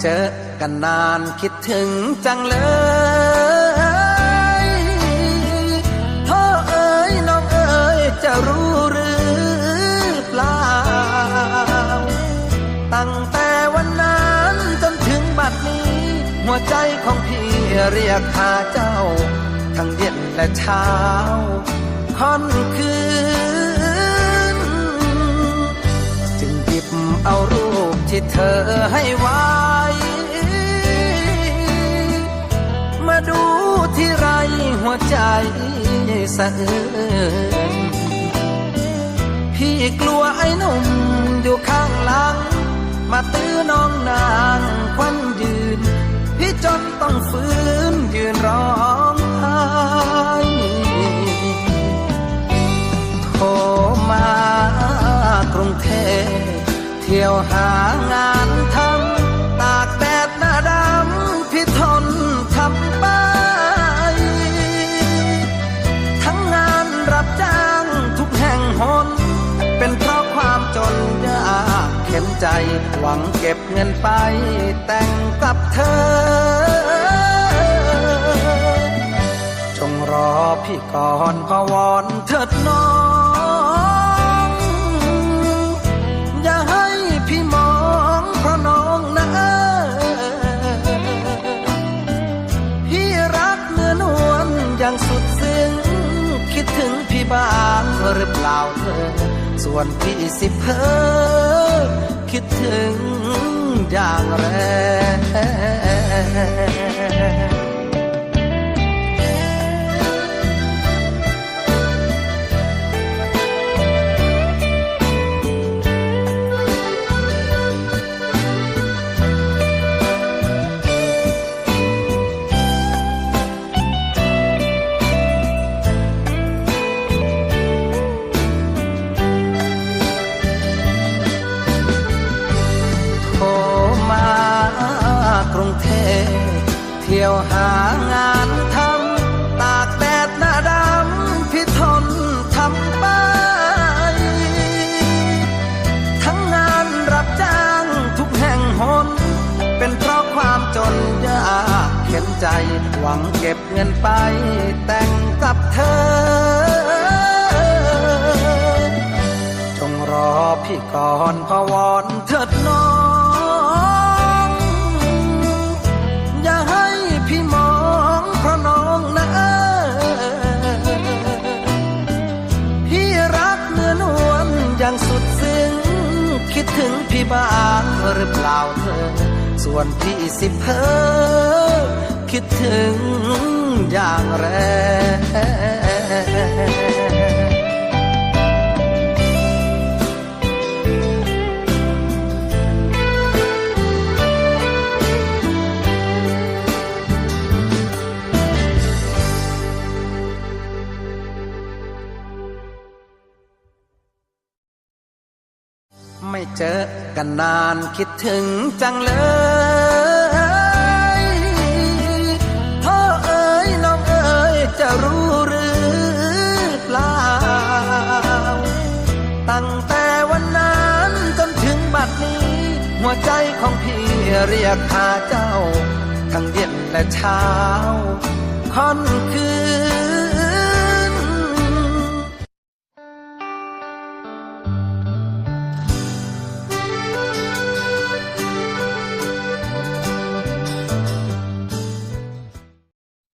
เจอกันนานคิดถึงจังเลยพ่อเอ๋ยน้องเอ๋ยจะรู้หรือเปล่า ตั้งแต่วันนั้นจนถึงบัดนี้ หัวใจของพี่เรียกหาเจ้า ทั้งเย็นและเช้าค่อนคืน จึงหยิบเอารูปที่เธอให้ไว้ วใจสะอื้นพี่กลัวไอ้หนุ่มอยู่ข้างหลัง มาตื้อน้องนางควันยืน พี่จนต้องฟื้นยืนร้องไห้โทรมากรุงเทพเที่ยวหางาน ใจ หวังเก็บเงินไป แต่งกับเธอ จงรอพี่ก่อนพะวอนเถิดน้อง อย่าให้พี่มองเพราะน้องนะพี่รักเนื้อนวลอย่างสุดซึ้งคิดถึงพี่บ้างหรือเปล่าเธอ ส่วนพี่สิเพอคิดถึงอย่างแรง กรุงเทพเที่ยวหางานทำตากแดดหน้าดำพี่ทนทำไป ทั้งงานรับจ้างทุกแห่งหน เป็นเพราะความจนยากเข็นใจ หวังเก็บเงินไป แต่งกับเธอ จงรอพี่ก่อนพะวอนเถิดน้อง คิดถึงพี่บ้างหรือเปล่าเธอ ส่วนพี่สิเพอคิดถึงอย่างแรง ไม่เจอกันนานคิดถึงจังเลยพ่อเอ๋ยน้องเอ๋ยจะรู้หรือเปล่า ตั้งแต่วันนั้นจนถึงบัดนี้ หัวใจของพี่เรียกหาเจ้า ทั้งเย็นและเช้าค่อนคืน